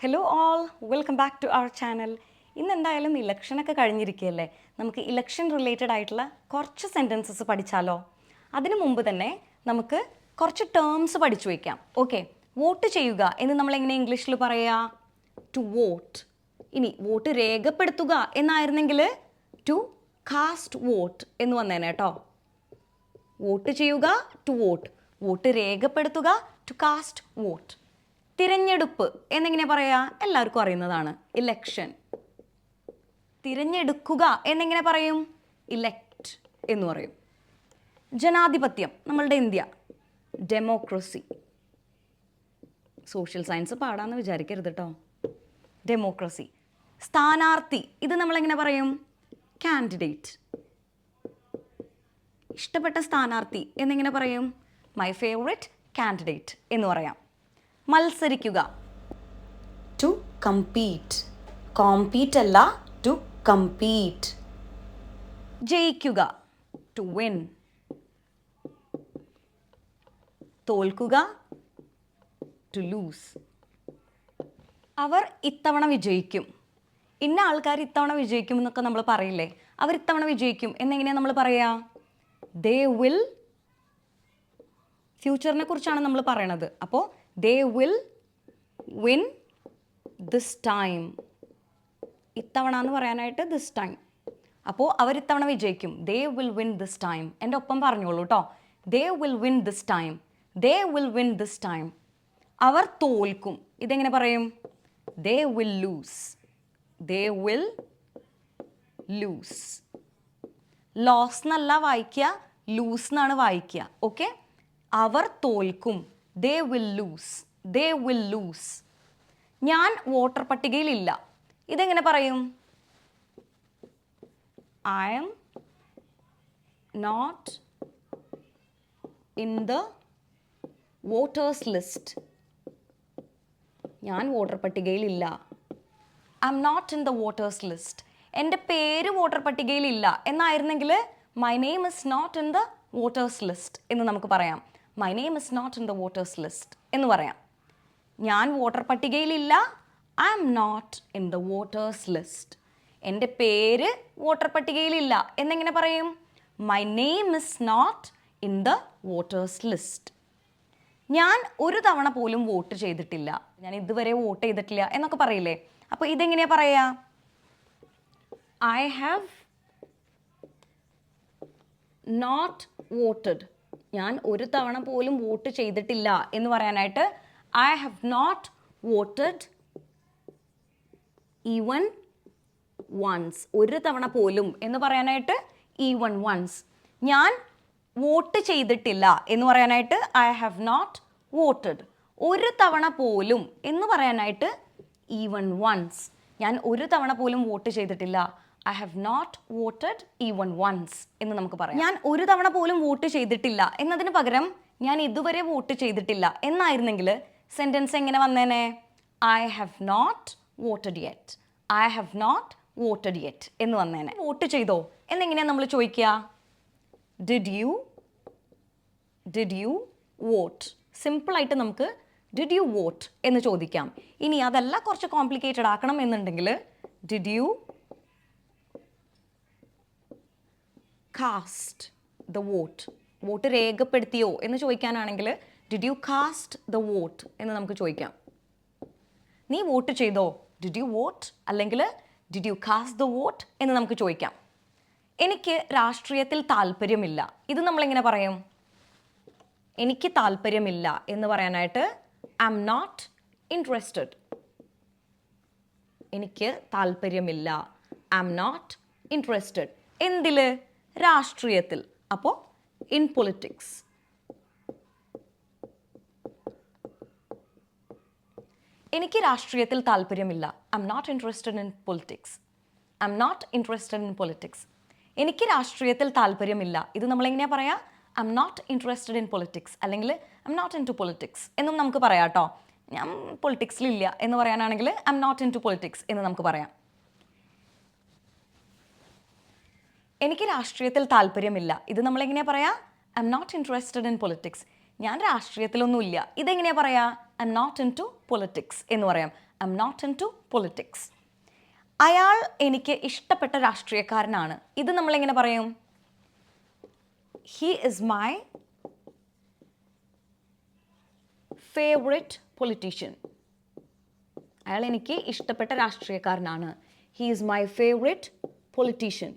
Hello all welcome back to our channel ഇന്ന് എന്തായാലും ഇലക്ഷനൊക്കെ കഴിഞ്ഞിരിക്കുകയല്ലേ? നമുക്ക് ഇലക്ഷൻ റിലേറ്റഡ് ആയിട്ടുള്ള കുറച്ച് സെന്റൻസസ് പഠിച്ചാലോ? അതിനു മുമ്പ് തന്നെ നമുക്ക് കുറച്ച് ടേംസ് പഠിച്ചു വയ്ക്കാം. ഓക്കെ വോട്ട് ചെയ്യുക എന്ന് നമ്മൾ എങ്ങനെ ഇംഗ്ലീഷിൽ പറയുക ടു വോട്ട് ഇനി വോട്ട് രേഖപ്പെടുത്തുക എന്നായിരുന്നെങ്കിൽ ടു കാസ്റ്റ് വോട്ട് എന്ന് വന്നേനെ കേട്ടോ വോട്ട് ചെയ്യുക ടു വോട്ട് വോട്ട് രേഖപ്പെടുത്തുക ടു കാസ്റ്റ് വോട്ട് തിരഞ്ഞെടുപ്പ് എന്നെങ്ങനെ പറയാ എല്ലാവർക്കും അറിയുന്നതാണ്. ഇലക്ഷൻ തിരഞ്ഞെടുക്കുക എന്നെങ്ങനെ പറയും. ഇലക്ട് എന്ന് പറയും. ജനാധിപത്യം നമ്മളുടെ ഇന്ത്യ. ഡെമോക്രസി സോഷ്യൽ സയൻസ് പാടാന്ന് വിചാരിക്കരുത് കേട്ടോ ഡെമോക്രസി സ്ഥാനാർത്ഥി ഇത് നമ്മളെങ്ങനെ പറയും? കാൻഡിഡേറ്റ് ഇഷ്ടപ്പെട്ട സ്ഥാനാർത്ഥി എന്നിങ്ങനെ പറയും. മൈ ഫേവറേറ്റ് കാൻഡിഡേറ്റ് എന്ന് പറയാം. മത്സരിക്കുക. ടു കംപീറ്റ് കോമ്പീറ്റ് അല്ല ടു കംപീറ്റ് ജയിക്കുക. ടു വിൻ തോൽക്കുക. ടു ലൂസ് അവർ ഇത്തവണ വിജയിക്കും. ഇന്ന ആൾക്കാർ ഇത്തവണ വിജയിക്കും എന്നൊക്കെ നമ്മൾ പറയില്ലേ? അവർ ഇത്തവണ വിജയിക്കും. എന്നെങ്ങനെയാണ് നമ്മൾ പറയാ? ദേ വിൽ ഫ്യൂച്ചറിനെ കുറിച്ചാണ് നമ്മൾ പറയണത്. അപ്പോൾ they will win this time ഇത്തവണ എന്ന് പറയാനായിട്ട് ദിസ് ടൈം അപ്പോൾ അവരിത്തവണ വിജയിക്കും. They will win this time എന്റെ ഒപ്പം പറഞ്ഞോളൂ കേട്ടോ they will win this time they will win this time അവർ തോൽക്കും. ഇതെങ്ങനെ പറയും? They will lose they will lose loss എന്നല്ല വായിക്കുക ലൂസ് എന്നാണ് വായിക്കുക. ഓക്കെ അവർ തോൽക്കും. They will lose they will lose ഞാൻ വോട്ടർ പട്ടികയിലില്ല. ഇതെങ്ങനെ പറയും? I'm not in the voters list ഞാൻ voter പട്ടികയിലില്ല. I'm not in the voters list എന്റെ പേര് വോട്ടർ പട്ടികയിലില്ല. എന്നായിരുന്നെങ്കിൽ my name is not in the voters list എന്ന് നമുക്ക് പറയാം. My name is not in the voters list എന്ന് പറയാം. ഞാൻ voter പട്ടികയിലില്ല. I'm not in the voters list എന്റെ പേര് വോട്ടർ പട്ടികയിലില്ല. എന്നെങ്ങനെ പറയും? My name is not in the voters list ഞാൻ ഒരു തവണ പോലും വോട്ട് ചെയ്തിട്ടില്ല. ഞാൻ ഇതുവരെ വോട്ട് ചെയ്തിട്ടില്ല എന്നൊക്കെ പറയില്ലേ? അപ്പോൾ ഇതെങ്ങനെയാ പറയാ? ഐ ഹാവ് നോട്ട് വോട്ടഡ് ഞാൻ ഒരു തവണ പോലും വോട്ട് ചെയ്തിട്ടില്ല എന്ന് പറയാനായിട്ട് I have not voted even once ഒരു തവണ പോലും എന്ന് പറയാനായിട്ട് ഈവൺ വൺസ് ഞാൻ വോട്ട് ചെയ്തിട്ടില്ല എന്ന് പറയാനായിട്ട് ഐ ഹാവ് നോട്ട് വോട്ടഡ് ഒരു തവണ പോലും എന്ന് പറയാനായിട്ട് ഈവൺ വൺസ് ഞാൻ ഒരു തവണ പോലും വോട്ട് ചെയ്തിട്ടില്ല. I have not voted even once എന്ന് നമുക്ക് പറയാം. ഞാൻ ഒരു തവണ പോലും വോട്ട് ചെയ്തിട്ടില്ല എന്നതിന് പകരം ഞാൻ ഇതുവരെ വോട്ട് ചെയ്തിട്ടില്ല എന്നായിരുന്നെങ്കിൽ സെന്റൻസ് എങ്ങനെ വന്നേനെ? I have not voted yet I have not voted yet എന്ന് വന്നേനെ. വോട്ട് ചെയ്തോ? എന്നെങ്ങനെയാണ് നമ്മൾ ചോദിക്കുക? Did you did you vote സിമ്പിളായിട്ട് നമുക്ക് ഡിഡ് യു വോട്ട് എന്ന് ചോദിക്കാം. ഇനി അതല്ല കുറച്ച് കോംപ്ലിക്കേറ്റഡ് ആക്കണം എന്നുണ്ടെങ്കിൽ did you cast the vote vote രേഖപ്പെടുത്തിയോ എന്ന് ചോദിക്കാനാണെങ്കിൽ did you cast the vote എന്ന് നമുക്ക് ചോദിക്കാം. നീ വോട്ട് ചെയ്തോ? ഡിഡ് യു വോട്ട് അല്ലെങ്കിൽ did you cast the vote എന്ന് നമുക്ക് ചോദിക്കാം. എനിക്ക് രാഷ്ട്രീയത്തിൽ താല്പര്യമില്ല. ഇത് നമ്മളെങ്ങനെ പറയും? എനിക്ക് താല്പര്യമില്ല എന്ന് പറയാനായിട്ട് ഐ എം നോട്ട് ഇൻട്രസ്റ്റഡ് എനിക്ക് താല്പര്യമില്ല. ഐ എം നോട്ട് ഇൻട്രസ്റ്റഡ് എന്തിൽ രാഷ്ട്രീയത്തിൽ. അപ്പോൾ ഇൻ പൊളിറ്റിക്സ് എനിക്ക് രാഷ്ട്രീയത്തിൽ താല്പര്യമില്ല. I'm not interested in politics I'm not interested in politics എനിക്ക് രാഷ്ട്രീയത്തിൽ താല്പര്യമില്ല. ഇത് നമ്മളെങ്ങനെയാ പറയാം? I'm not interested in politics അല്ലെങ്കിൽ I'm not into politics എന്നും നമുക്ക് പറയാം കേട്ടോ ഞാൻ പൊളിറ്റിക്സിലില്ല എന്ന് പറയാനാണെങ്കിൽ I'm not into politics എന്ന് നമുക്ക് പറയാം. എനിക്ക് രാഷ്ട്രീയത്തിൽ താല്പര്യമില്ല. ഇത് നമ്മളെങ്ങനെയാ പറയാ? I'm not interested in politics ഞാൻ രാഷ്ട്രീയത്തിലൊന്നുമില്ല. ഇതെങ്ങനെയാ പറയാ? I'm not into politics എന്ന് പറയാം. I'm not into politics അയാൾ എനിക്ക് ഇഷ്ടപ്പെട്ട രാഷ്ട്രീയക്കാരനാണ്. ഇത് നമ്മളെങ്ങനെ പറയും? He is my favourite politician അയാൾ എനിക്ക് ഇഷ്ടപ്പെട്ട രാഷ്ട്രീയക്കാരനാണ്. He is my favourite politician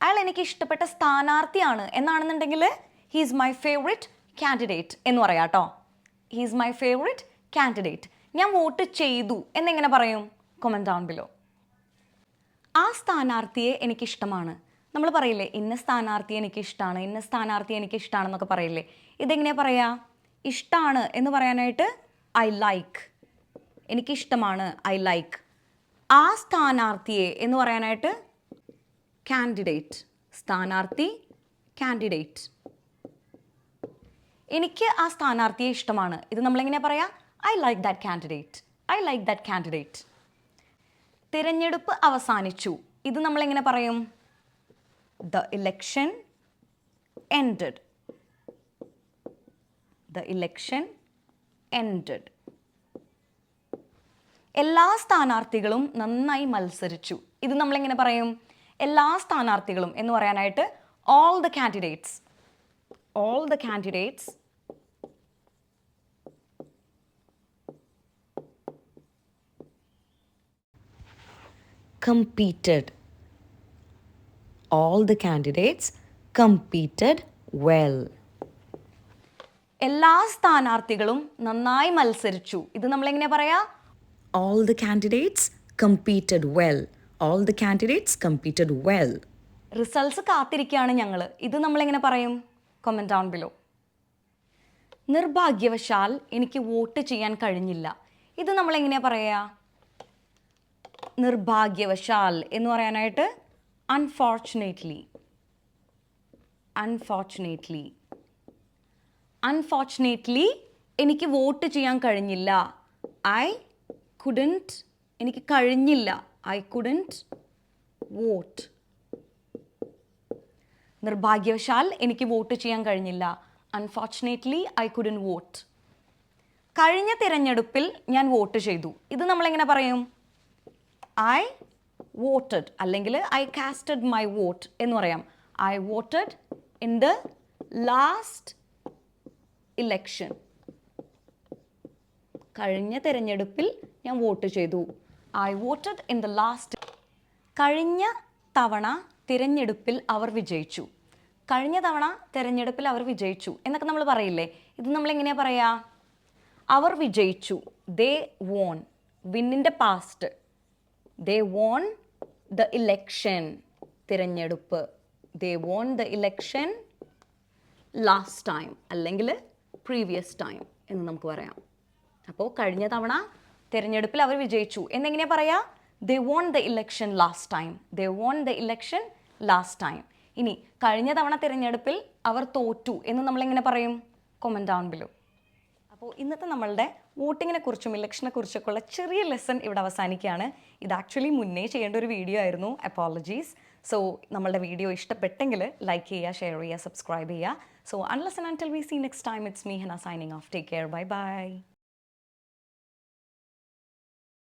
അയാൾ എനിക്ക് ഇഷ്ടപ്പെട്ട സ്ഥാനാർത്ഥിയാണ് എന്നാണെന്നുണ്ടെങ്കിൽ ഹീസ് മൈ ഫേവറിറ്റ് കാൻഡിഡേറ്റ് എന്ന് പറയാം കേട്ടോ. ഹീസ് മൈ ഫേവറിറ്റ് കാൻഡിഡേറ്റ് ഞാൻ വോട്ട് ചെയ്തു എന്നെങ്ങനെ പറയും? കൊമന്റ് ഡൗൺ ബിലോ ആ സ്ഥാനാർത്ഥിയെ എനിക്കിഷ്ടമാണ്. നമ്മൾ പറയില്ലേ ഇന്ന സ്ഥാനാർത്ഥി എനിക്ക് ഇഷ്ടമാണ് ഇന്ന സ്ഥാനാർത്ഥി എനിക്ക് ഇഷ്ടമാണെന്നൊക്കെ പറയില്ലേ? ഇതെങ്ങനെയാ പറയാ? ഇഷ്ടമാണ് എന്ന് പറയാനായിട്ട് ഐ ലൈക്ക് എനിക്കിഷ്ടമാണ് ഐ ലൈക്ക് ആ സ്ഥാനാർത്ഥിയെ എന്ന് പറയാനായിട്ട് കാൻഡിഡേറ്റ് സ്ഥാനാർത്ഥി കാൻഡിഡേറ്റ് എനിക്ക് ആ സ്ഥാനാർത്ഥിയെ ഇഷ്ടമാണ്. ഇത് നമ്മളെങ്ങനെ പറയാം? I like that candidate I like that candidate തിരഞ്ഞെടുപ്പ് അവസാനിച്ചു. ഇത് നമ്മളെങ്ങനെ പറയും? The election ended the election ended എല്ലാ സ്ഥാനാർത്ഥികളും നന്നായി മത്സരിച്ചു. ഇത് നമ്മളെങ്ങനെ പറയും? എല്ലാ സ്ഥാനാർത്ഥികളും എന്ന് പറയാനായിട്ട് all the candidates all the candidates competed. All the candidates competed well. എല്ലാ സ്ഥാനാർത്ഥികളും നന്നായി മത്സരിച്ചു. ഇത് നമ്മൾ നമ്മളെങ്ങനെ പറയാ? All the candidates competed well all the candidates completed well results കാത്തിരിക്കുകയാണ് ഞങ്ങൾ ഇത് നമ്മളെങ്ങനെ പറയും? കൊമന്റ് ഡൗൺ ബിലോ നിർഭാഗ്യവശാൽ എനിക്ക് വോട്ട് ചെയ്യാൻ കഴിഞ്ഞില്ല. ഇത് നമ്മളെങ്ങനെയാ പറയുക നിർഭാഗ്യവശാൽ എന്ന് പറയാനായിട്ട് അൺഫോർച്ചുനേറ്റ്ലി അൺഫോർച്ചുനേറ്റ്ലി അൺഫോർച്ചുനേറ്റ്ലി എനിക്ക് വോട്ട് ചെയ്യാൻ കഴിഞ്ഞില്ല. ഐ കുഡന്റ് എനിക്ക് കഴിഞ്ഞില്ല. ഐ കുഡന്റ് വോട്ട് നിർഭാഗ്യവശാൽ എനിക്ക് വോട്ട് ചെയ്യാൻ കഴിഞ്ഞില്ല. അൺഫോർച്ചുനേറ്റ്ലി ഐ കുഡൻ വോട്ട് കഴിഞ്ഞ തിരഞ്ഞെടുപ്പിൽ ഞാൻ വോട്ട് ചെയ്തു. ഇത് നമ്മളെങ്ങനെ പറയും? ഐ വോട്ടഡ് അല്ലെങ്കിൽ ഐ കാസ്റ്റഡ് മൈ വോട്ട് എന്ന് പറയാം. I voted in the last election കഴിഞ്ഞ തിരഞ്ഞെടുപ്പിൽ ഞാൻ വോട്ട് ചെയ്തു. I voted in the last. കഴിഞ്ഞ തവണ തിരഞ്ഞെടുപ്പിൽ അവർ വിജയിച്ചു. കഴിഞ്ഞ തവണ തിരഞ്ഞെടുപ്പിൽ അവർ വിജയിച്ചു എന്നൊക്കെ നമ്മൾ പറയില്ലേ? ഇത് നമ്മൾ എങ്ങനെയാ പറയാ? അവർ വിജയിച്ചു. They won വിന്നിന്റെ past they won the election തിരഞ്ഞെടുപ്പ്. They won the election last time അല്ലെങ്കിൽ പ്രീവിയസ് ടൈം എന്ന് നമുക്ക് പറയാം. അപ്പോൾ കഴിഞ്ഞ തവണ തിരഞ്ഞെടുപ്പിൽ അവർ വിജയിച്ചു. എന്നെങ്ങനെയാ പറയാ? They won the election last time they won the election last time ഇനി കഴിഞ്ഞ തവണ തിരഞ്ഞെടുപ്പിൽ അവർ തോറ്റു എന്ന് നമ്മൾ എങ്ങനെ പറയും? കൊമന്റ് ഡൗൺ ബിലോ അപ്പോൾ ഇന്നത്തെ നമ്മളുടെ വോട്ടിങ്ങിനെ കുറിച്ചും ഇലക്ഷനെ കുറിച്ചൊക്കെ ഉള്ള ചെറിയ ലെസൺ ഇവിടെ അവസാനിക്കുകയാണ്. ഇത് ആക്ച്വലി മുന്നേ ചെയ്യേണ്ട ഒരു വീഡിയോ ആയിരുന്നു. അപ്പോളജീസ് സോ നമ്മളുടെ വീഡിയോ ഇഷ്ടപ്പെട്ടെങ്കിൽ ലൈക്ക് ചെയ്യുക ഷെയർ ചെയ്യുക സബ്സ്ക്രൈബ് ചെയ്യുക. So unless and tell we see next time it's me Hana signing off take care bye bye